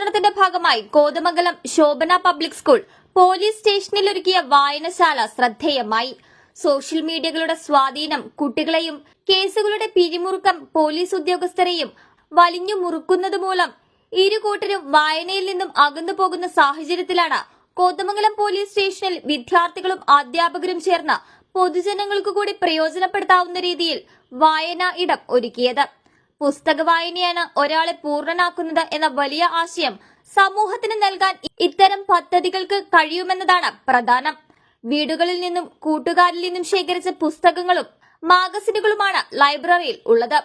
ദിനാചരണത്തിന്റെ ഭാഗമായി Kothamangalam Sobhana public school police സ്റ്റേഷനിൽ ഒരുക്കിയ വായനശാല ശ്രദ്ധേയമായി. സോഷ്യൽ മീഡിയകളുടെ സ്വാധീനം കുട്ടികളെയും കേസുകളുടെ പിരിമുറുക്കം പോലീസ് ഉദ്യോഗസ്ഥരെയും വലിഞ്ഞു മുറുക്കുന്നത് മൂലം ഇരു കൂട്ടരും വായനയിൽ നിന്നും അകന്നു പോകുന്ന സാഹചര്യത്തിലാണ് കോതമംഗലം പോലീസ് സ്റ്റേഷനിൽ വിദ്യാർത്ഥികളും അധ്യാപകരും ചേർന്ന് പൊതുജനങ്ങൾക്ക് കൂടി പ്രയോജനപ്പെടുത്താവുന്ന രീതിയിൽ വായന ഇടം ഒരുക്കിയത്. പുസ്തക വായനയാണ് ഒരാളെ പൂർണനാക്കുന്നത് എന്ന വലിയ ആശയം സമൂഹത്തിന് നൽകാൻ ഇത്തരം പദ്ധതികൾക്ക് കഴിയുമെന്നതാണ് പ്രധാനം. വീടുകളിൽ നിന്നും കൂട്ടുകാരിൽ നിന്നും ശേഖരിച്ച പുസ്തകങ്ങളും മാഗസിനുകളുമാണ് ലൈബ്രറിയിൽ ഉള്ളത്.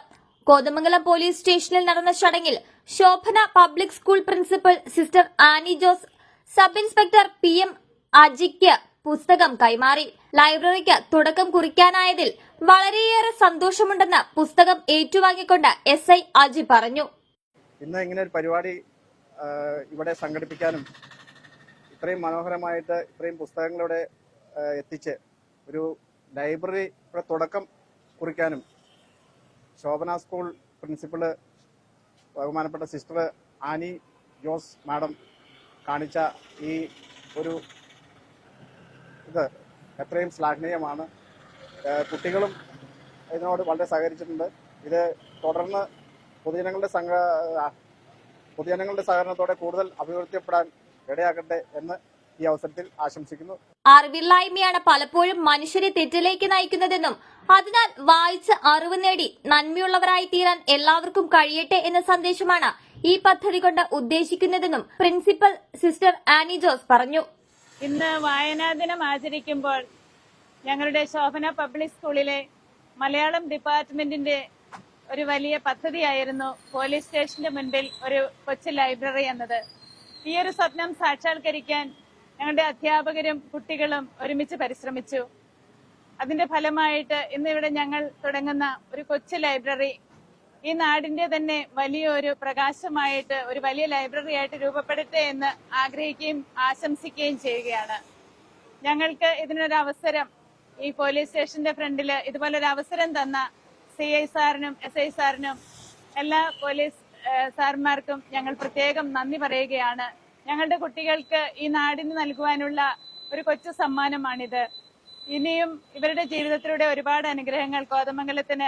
കോതമംഗലം പോലീസ് സ്റ്റേഷനിൽ നടന്ന ചടങ്ങിൽ Sobhana public school principal sister Annie Jose sub inspector P M അജിക്ക് പുസ്തകം കൈമാറി. ലൈബ്രറിക്ക് തുടക്കം കുറിക്കാനായതിൽ വളരെയേറെ സന്തോഷമുണ്ടെന്ന് പുസ്തകം ഏറ്റുവാങ്ങിക്കൊണ്ട് എസ് ഐ അജി പറഞ്ഞു. ഇന്ന് ഇങ്ങനെ ഒരു പരിപാടി ഇവിടെ സംഘടിപ്പിക്കാനും ഇത്രയും മനോഹരമായിട്ട് ഇത്രയും പുസ്തകങ്ങളിവിടെ എത്തിച്ച് ഒരു ലൈബ്രറി ഇവിടെ തുടക്കം കുറിക്കാനും ശോഭന സ്കൂൾ പ്രിൻസിപ്പൾ ബഹുമാനപ്പെട്ട സിസ്റ്റർ ആനി ജോസ് മാഡം കാണിച്ച ഈ ഒരു ഇത് എത്രയും ശ്ലാഘനീയമാണ്. കുട്ടികളും ഇതിനോട് വളരെ സഹകരിച്ചിട്ടുണ്ട്. ഇത് തുടർന്ന് പൊതുജനങ്ങളുടെ സംഘ പൊതുജനങ്ങളുടെ സഹകരണത്തോടെ കൂടുതൽ അഭിവൃദ്ധിപ്പെടാൻ ഇടയാക്കട്ടെ എന്ന് ഈ അവസരത്തിൽ ആശംസിക്കുന്നു. അറിവില്ലായ്മയാണ് പലപ്പോഴും മനുഷ്യരെ തെറ്റിലേക്ക് നയിക്കുന്നതെന്നും അതിനാൽ വായിച്ച് അറിവ് നേടി നന്മയുള്ളവരായി തീരാൻ എല്ലാവർക്കും കഴിയട്ടെ എന്ന സന്ദേശമാണ് ഈ പദ്ധതി കൊണ്ട് ഉദ്ദേശിക്കുന്നതെന്നും പ്രിൻസിപ്പൽ സിസ്റ്റർ ആനി ജോസ് പറഞ്ഞു. ഇന്ന് വായനാ ദിനം ആചരിക്കുമ്പോൾ ഞങ്ങളുടെ ശോഭന പബ്ലിക് സ്കൂളിലെ മലയാളം ഡിപ്പാർട്ട്മെന്റിന്റെ ഒരു വലിയ പദ്ധതിയായിരുന്നു പോലീസ് സ്റ്റേഷന്റെ മുൻപിൽ ഒരു കൊച്ചു ലൈബ്രറി എന്നത്. ഈ ഒരു സ്വപ്നം സാക്ഷാത്കരിക്കാൻ ഞങ്ങളുടെ അധ്യാപകരും കുട്ടികളും ഒരുമിച്ച് പരിശ്രമിച്ചു. അതിന്റെ ഫലമായിട്ട് ഇന്നിവിടെ ഞങ്ങൾ തുടങ്ങുന്ന ഒരു കൊച്ചു ലൈബ്രറി ഈ നാടിന്റെ തന്നെ വലിയൊരു പ്രകാശമായിട്ട് ഒരു വലിയ ലൈബ്രറി ആയിട്ട് രൂപപ്പെടട്ടെ എന്ന് ആഗ്രഹിക്കുകയും ആശംസിക്കുകയും ചെയ്യുകയാണ്. ഞങ്ങൾക്ക് ഇതിനൊരു അവസരം ഈ പോലീസ് സ്റ്റേഷന്റെ ഫ്രണ്ടിൽ ഇതുപോലൊരു അവസരം തന്ന സി ഐ സാറിനും എസ് ഐ സാറിനും എല്ലാ പോലീസ് സാർമാർക്കും ഞങ്ങൾ പ്രത്യേകം നന്ദി പറയുകയാണ്. ഞങ്ങളുടെ കുട്ടികൾക്ക് ഈ നാടിന് നൽകുവാനുള്ള ഒരു കൊച്ചു സമ്മാനമാണിത്. ഇനിയും ഇവരുടെ ജീവിതത്തിലൂടെ ഒരുപാട് അനുഗ്രഹങ്ങൾ കോതമംഗലത്തിന്